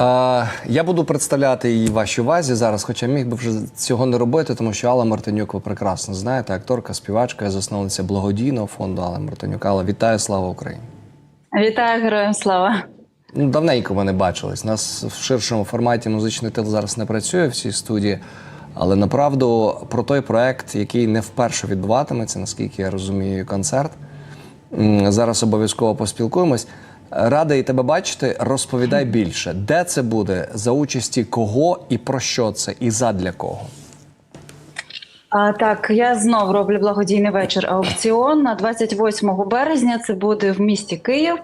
Е, я буду представляти її вашій увазі зараз, хоча міг би вже цього не робити, тому що Алла Мартинюк, ви прекрасно знаєте, акторка, співачка, засновниця благодійного фонду Алла Мартинюк. Алла, вітаю, слава Україні! Вітаю героям слава. Ну, давненько ми не бачились. У нас в ширшому форматі музичний тил зараз не працює в цій студії. Але направду про той проект, який не вперше відбуватиметься, наскільки я розумію, концерт. Зараз обов'язково поспілкуємось. Радий тебе бачити. Розповідай більше, де це буде, за участі кого і про що це, і задля кого. А, так, я знов роблю благодійний вечір аукціон на 28 березня. Це буде в місті Київ.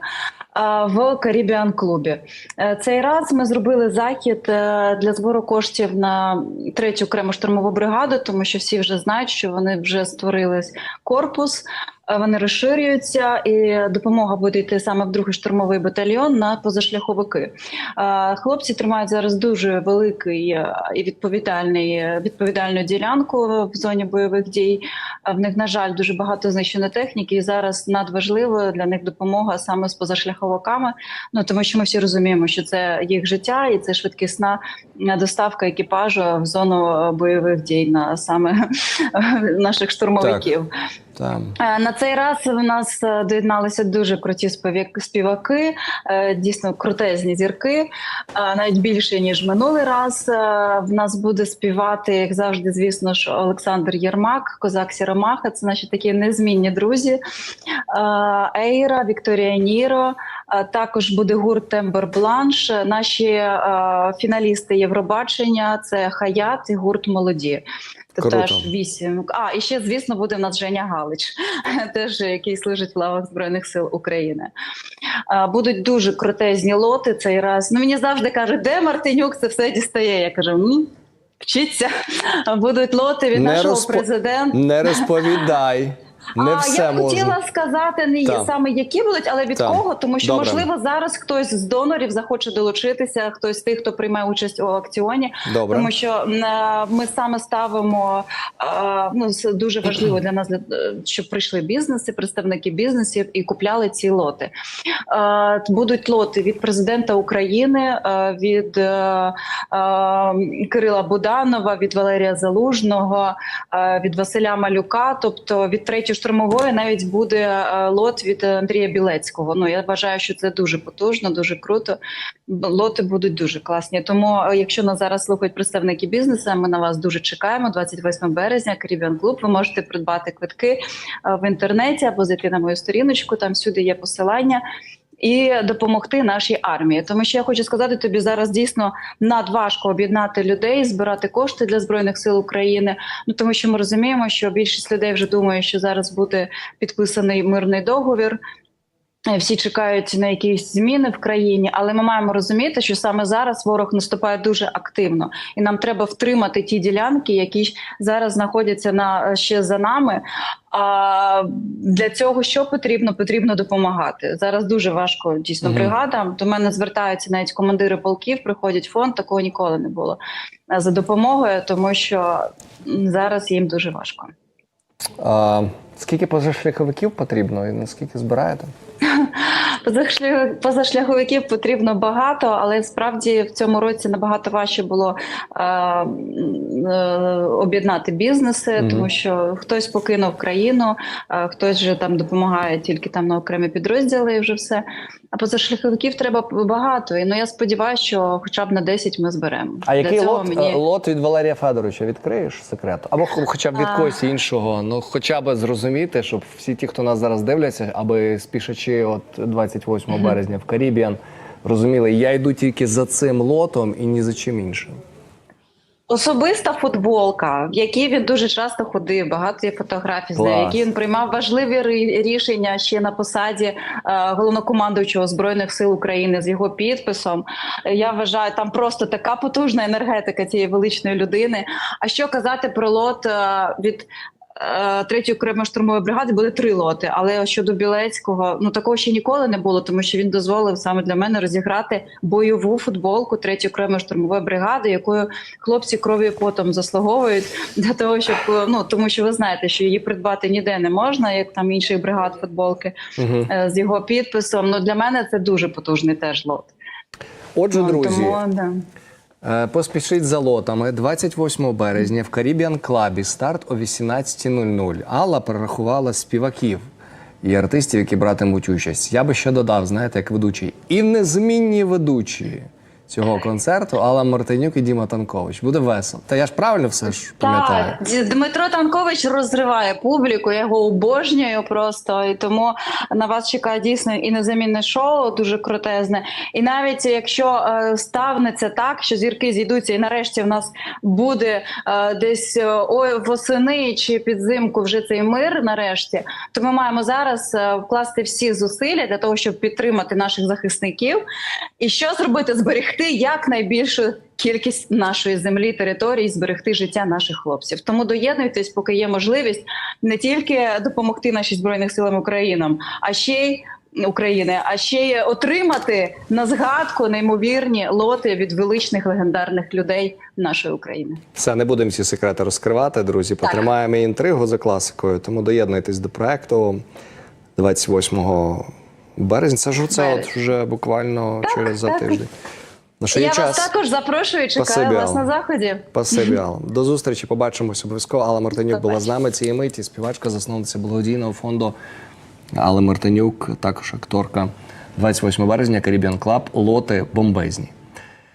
В Карібіан клубі Е, цей раз ми зробили захід е, для збору коштів на третю окрему штурмову бригаду, тому що всі вже знають, що вони вже створили корпус. Е, Вони розширюються, і допомога буде йти саме в другий штурмовий батальйон на позашляховики. Е, Хлопці тримають зараз дуже великий е, і відповідальний відповідальну ділянку в зоні бойових дій. В них, на жаль, дуже багато знищено техніки, і зараз надважливо для них допомога саме з позашляховиками. Ну тому що ми всі розуміємо, що це їх життя і це швидкісна доставка екіпажу в зону бойових дій на саме наших штурмовиків. Там. Е, На цей раз у нас е, доєдналися дуже круті співаки, е, дійсно крутезні зірки, навіть більше ніж минулий раз. В нас буде співати, як завжди, звісно ж, Олександр Єрмак, Козак Сіромаха. Це наші такі незмінні друзі. Ейра, Вікторія Ніро. Також буде гурт Тембер Бланш. Наші е, фіналісти Євробачення це Хаят і гурт Молоді. Тобто Круто. аж вісім. А, і ще, звісно, буде в нас Женя Галич, теж який служить в лавах Збройних сил України. А, Будуть дуже крутезні лоти цей раз. Ну, мені завжди кажуть, де Мартинюк це все дістає. Я кажу, «М, вчіться. Будуть лоти від Не нашого розпо- президента. Не розповідай. Не а все я можна. хотіла сказати не Так. саме які будуть, але від Так. кого, тому що Добре. можливо зараз хтось з донорів захоче долучитися, хтось з тих, хто приймає участь у аукціоні. Добре. Тому що е, ми саме ставимо е, ну дуже важливо для нас, е, щоб прийшли бізнеси, представники бізнесів і купляли ці лоти. Будуть лоти від президента України, від Кирила Буданова, від Валерія Залужного, від Василя Малюка. Тобто від третьої штурмової навіть буде е, лот від Андрія Білецького. Ну я вважаю, що це дуже потужно, дуже круто. Лоти будуть дуже класні. Тому, е, якщо нас зараз слухають представники бізнесу, ми на вас дуже чекаємо. 28 березня, Caribbean Club. Ви можете придбати квитки е, в інтернеті або зайти на мою сторіночку. Там всюди є посилання. І допомогти нашій армії, тому що я хочу сказати тобі зараз дійсно надважко об'єднати людей, збирати кошти для збройних сил України. Ну тому що ми розуміємо, що більшість людей вже думає, що зараз буде підписаний мирний договір. Е, Всі чекають на якісь зміни в країні, але ми маємо розуміти, що саме зараз ворог наступає дуже активно, і нам треба втримати ті ділянки, які зараз знаходяться на ще за нами. А для цього що потрібно? Потрібно допомагати. Зараз дуже важко дійсно Мгм. бригадам. До мене звертаються навіть командири полків, приходять в фонд. Такого ніколи не було е, за допомогою, тому що зараз їм дуже важко. А, скільки позашляховиків потрібно і наскільки збираєте? Позашля- Позашляховиків потрібно багато, але справді в цьому році набагато важче було е, е, об'єднати бізнеси, Мгм. тому що хтось покинув країну, е, хтось же там допомагає тільки там на окремі підрозділи, і вже все. А позашляховиків треба багато. І ну я сподіваюся, що хоча б на 10 ми зберемо. А Для який лот, мені- е, лот від Валерія Федоровича відкриєш секрет? Або хоча б від А. когось іншого, ну хоча б зрозуміти, щоб всі ті, хто нас зараз дивляться, аби спішачи от 28 березня в Карібіан, розуміли, я йду тільки за цим лотом і ні за чим іншим. Особиста футболка, в якій він дуже часто ходив, багато є фотографій, з нею, які він приймав важливі рішення ще на посаді е, головнокомандуючого збройних сил України з його підписом. Я вважаю, там просто така потужна енергетика цієї величної людини. А що казати про лот е, від третьої окремої штурмової бригади буде три лоти. Але щодо Білецького, ну такого ще ніколи не було, тому що він дозволив саме для мене розіграти бойову футболку третьої окремої штурмової бригади, якою хлопці кров'ю потом заслуговують для того, щоб е, ну тому, що ви знаєте, що її придбати ніде не можна, як там інших бригад футболки Угу. е, з його підписом. Ну для мене це дуже потужний теж лот. Отже, Ну, друзі, Тому, да. Е, Поспішіть за лотами 28 березня в Caribbean Клабі старт о 18.00. Алла перерахувала співаків і артистів, які братимуть участь. Я би ще додав, знаєте, як ведучий. І незмінні ведучі цього концерту Алла Мартинюк і Діма Танкович. Буде весело. Та я ж правильно все ж пам'ятаю. Так, Дмитро Танкович розриває публіку, я його обожнюю просто. І тому на вас чекає дійсно і незамінне шоу, дуже крутезне. І навіть якщо е, ставнеться так, що зірки зійдуться, і нарешті в нас буде е, десь е, ой, восени чи підзимку вже цей мир, нарешті, то ми маємо зараз е, вкласти всі зусилля для того, щоб підтримати наших захисників. І що зробити? Зберегти якнайбільшу кількість нашої землі, території, зберегти життя наших хлопців. Тому доєднуйтесь, поки є можливість не тільки допомогти нашій збройним силам України, а ще й України, а ще й отримати на згадку неймовірні лоти від величних легендарних людей нашої України. Все, не будемо ці секрети розкривати, друзі. Потримаємо інтригу за класикою, тому доєднуйтесь до проекту 28 березня. Це ж оце от вже буквально через за так. тиждень. Ну що є вас час. також запрошую. Чекаю Спасибі, вас на заході. Спасибі, Алла. До зустрічі. Побачимось обов'язково. Алла Мартинюк була з нами цієї миті. Співачка, засновниця благодійного фонду. Алла Мартинюк, також акторка. 28 березня, Caribbean Club, лоти бомбезні.